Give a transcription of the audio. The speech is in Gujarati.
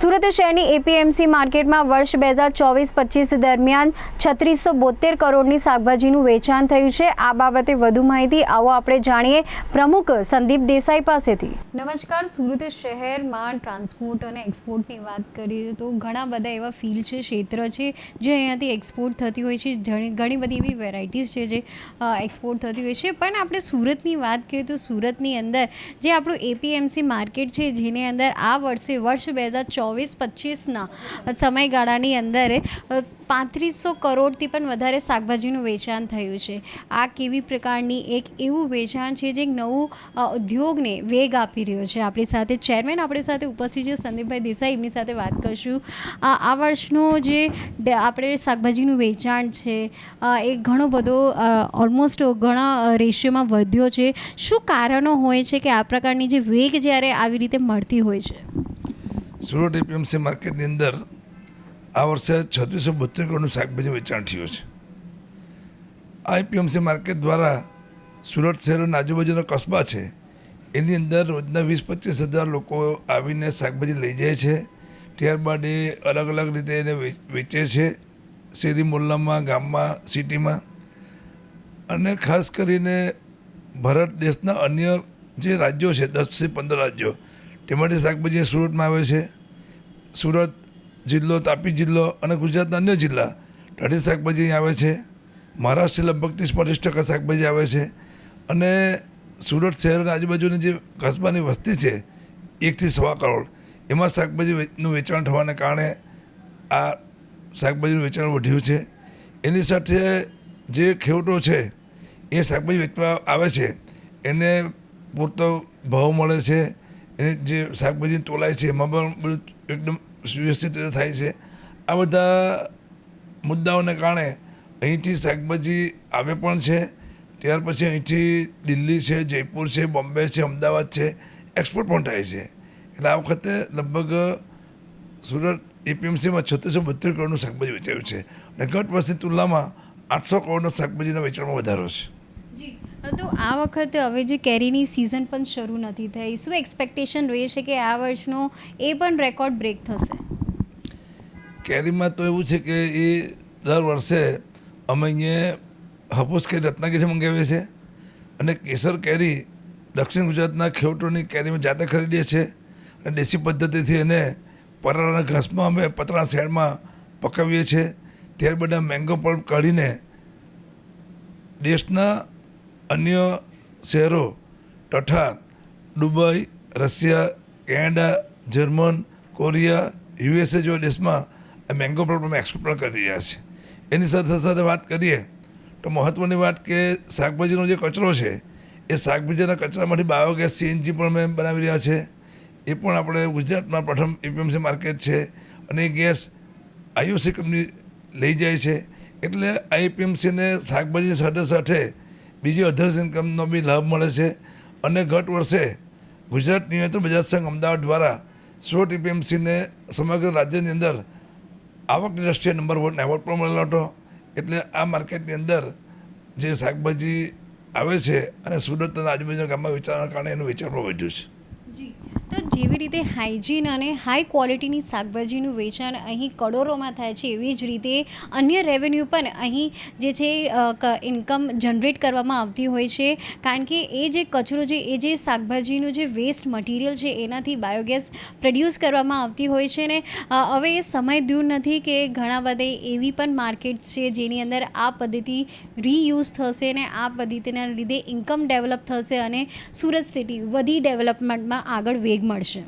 સુરત શહેરની એપીએમસી માર્કેટમાં વર્ષ બે હજાર ચોવીસ પચીસ દરમિયાન છત્રીસો બોતેર કરોડની શાકભાજીનું વેચાણ થયું છે. આ બાબતે વધુ માહિતી આવો આપણે જાણીએ પ્રમુખ સંદીપ દેસાઈ પાસેથી. નમસ્કાર, સુરત શહેરમાં ટ્રાન્સપોર્ટ અને એક્સપોર્ટની વાત કરીએ તો ઘણા બધા એવા ફિલ્ડ છે, ક્ષેત્ર છે, જે અહીંયાથી એક્સપોર્ટ થતી હોય છે. ઘણી બધી એવી વેરાયટીઝ છે જે એક્સપોર્ટ થતી હોય છે. પણ આપણે સુરતની વાત કરીએ તો સુરતની અંદર જે આપણું એપીએમસી માર્કેટ છે, જેની અંદર આ વર્ષે, વર્ષ બે હજાર ચોવીસ પચીસના સમયગાળાની અંદર પાંત્રીસો કરોડથી પણ વધારે શાકભાજીનું વેચાણ થયું છે. આ કેવી પ્રકારની એક એવું વેચાણ છે જે નવું ઉદ્યોગને વેગ આપી રહ્યો છે? આપણી સાથે ચેરમેન આપણી સાથે ઉપસ્થિત છે, સંદીપભાઈ દેસાઈ, એમની સાથે વાત કરશું. આ વર્ષનો જે આપણે શાકભાજીનું વેચાણ છે એ ઘણો બધો ઓલમોસ્ટ ઘણા રેશિયોમાં વધ્યો છે. શું કારણો હોય છે કે આ પ્રકારની જે વેગ જ્યારે આવી રીતે મળતી હોય છે? સુરત એપીએમસી માર્કેટની અંદર આ વર્ષે છત્રીસો બોતેર કરોડનું શાકભાજી વેચાણ થયું છે. આ એપીએમસી માર્કેટ દ્વારા સુરત શહેર આજુબાજુના કસ્બા છે. એની અંદર રોજના વીસ પચીસ હજાર લોકો આવીને શાકભાજી લઈ જાય છે. ત્યારબાદ એ અલગ અલગ રીતે એને વેચે છે. શેરી મોલ્લામાં, ગામમાં, સિટીમાં. અને ખાસ કરીને ભારત દેશના અન્ય જે રાજ્યો છે દસથી પંદર રાજ્યો, તેમાંથી શાકભાજી સુરતમાં આવે છે. સુરત જિલ્લો, તાપી જિલ્લો અને ગુજરાતના અન્ય જિલ્લા ઢાઢી શાકભાજી અહીં આવે છે. મહારાષ્ટ્ર લગભગ ત્રીસ પાંત્રીસ ટકા શાકભાજી આવે છે. અને સુરત શહેર આજુબાજુની જે કસ્બાની વસ્તી છે, એકથી સવા કરોડ. એમાં શાકભાજીનું વેચાણ થવાને કારણે આ શાકભાજીનું વેચાણ વધ્યું છે. એની સાથે જે ખેડૂતો છે, એ શાકભાજી વેચવા આવે છે. એને પૂરતો ભાવ મળે છે. એને જે શાકભાજી તોલાય છે, એમાં પણ બધું એકદમ સુવ્યવસ્થિત રીતે થાય છે. આ બધા મુદ્દાઓને કારણે અહીંથી શાકભાજી આવે પણ છે, ત્યાર પછી અહીંથી દિલ્હી છે, જયપુર છે, બોમ્બે છે, અમદાવાદ છે, એક્સપોર્ટ પણ થાય છે. એટલે આ વખતે લગભગ સુરત એપીએમસીમાં છત્રીસો બોતેર કરોડનું શાકભાજી વેચાયું છે. અને ગત વર્ષની તુલનામાં આઠસો કરોડનો શાકભાજીના વેચાણમાં વધારો છે. તો આ વખતે હવે જે કેરીની સિઝન પણ શરૂ નથી થઈ, શું એક્સપેક્ટેશન રહે છે કે આ વર્ષનો એ પણ રેકોર્ડ બ્રેક થશે? કેરીમાં તો એવું છે કે એ દર વર્ષે અમે અહીંયા હપુસ કેરી રત્નાગીરી મંગાવીએ છીએ અને કેસર કેરી દક્ષિણ ગુજરાતના ખેડૂતોની કેરીમાં જાતે ખરીદીએ છીએ અને દેશી પદ્ધતિથી એને પરાળાના ઘાસમાં અમે પતરા શેડમાં પકાવીએ છીએ. ત્યારબાદ મેંગો પલ્પ કાઢીને દેશના અન્ય શહેરો, તથા Dubai, Russia, Canada, German, Korea, USA જેવા દેશમાં આ મેંગો પલ્પ અમે એક્સપોર્ટ કરી રહ્યા છે એની સાથે સાથે વાત કરીએ તો મહત્ત્વની વાત કે શાકભાજીનો જે કચરો છે, એ શાકભાજીના કચરામાંથી બાયોગેસ સીએનજી પણ અમે બનાવી રહ્યા છે. એ પણ આપણે ગુજરાતમાં પ્રથમ એપીએમસી માર્કેટ છે અને એ ગેસ આઈઓસી કંપની લઈ જાય છે. એટલે આઈપીએમસીને શાકભાજી સાથે સાથે બીજી અધર્સ ઇન્કમનો બી લાભ મળે છે. અને ગત વર્ષે ગુજરાત નિયંત્રણ બજાર સંઘ અમદાવાદ દ્વારા સો ટીપીએમસીને સમગ્ર રાજ્યની અંદર આવકની દ્રષ્ટિએ નંબર વન એવોર્ડ પણ મળેલો હતો. એટલે આ માર્કેટની અંદર જે શાકભાજી આવે છે અને સુરત અને આજુબાજુના ગામમાં વિચારવાના કારણે એનું વેચાણ પણ વધ્યું છે. તો જેવી રીતે હાઇજીન અને હાઈ ક્વોલિટીની શાકભાજીનું વેચાણ અહીં કરોડોમાં થાય છે, એવી જ રીતે અન્ય રેવન્યુ પણ અહીં જે છે ઇન્કમ જનરેટ કરવામાં આવતી હોય છે. કારણ કે એ જે કચરો છે, એ જે શાકભાજીનું જે વેસ્ટ મટીરિયલ છે, એનાથી બાયોગેસ પ્રોડ્યુસ કરવામાં આવતી હોય છે ને હવે એ સમય દૂર નથી કે ઘણા બધા એવી પણ માર્કેટ છે જેની અંદર આ પદ્ધતિ રીયુઝ થશે ને, આ પદ્ધતિના લીધે ઇન્કમ ડેવલપ થશે અને સુરત સિટી બધી ડેવલપમેન્ટમાં આગળ વેગ મળશે.